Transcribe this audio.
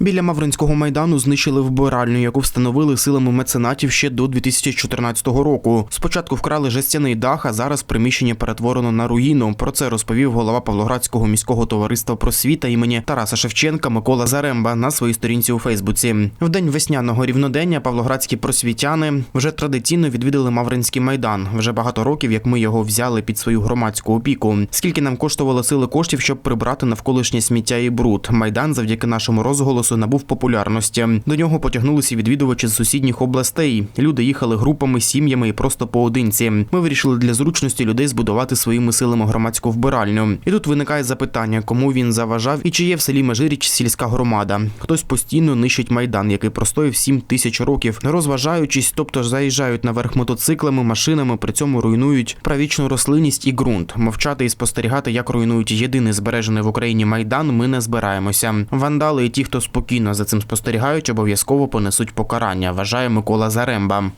Біля Мавринського майдану знищили вбиральню, яку встановили силами меценатів ще до 2014 року. Спочатку вкрали жестяний дах, а зараз приміщення перетворено на руїну. Про це розповів голова Павлоградського міського товариства просвіта імені Тараса Шевченка Микола Заремба на своїй сторінці у Фейсбуці. В день весняного рівнодення павлоградські просвітяни вже традиційно відвідали Мавринський майдан. Вже багато років, як ми його взяли під свою громадську опіку. Скільки нам коштувало сили коштів, щоб прибрати навколишнє сміття і бруд. Майдан завдяки нашому розголосу набув популярності. До нього потягнулися відвідувачі з сусідніх областей. Люди їхали групами, сім'ями і просто поодинці. Ми вирішили для зручності людей збудувати своїми силами громадську вбиральню. І тут виникає запитання, кому він заважав і чи є в селі Межиріч сільська громада. Хтось постійно нищить майдан, який простоїв 7 тисяч років, розважаючись, тобто заїжджають наверх мотоциклами, машинами, при цьому руйнують правічну рослинність і ґрунт. Мовчати і спостерігати, як руйнують єдиний збережений в Україні майдан. Ми не збираємося. Вандали і ті, хто спокійно за цим спостерігають, обов'язково понесуть покарання. Вважає Микола Заремба.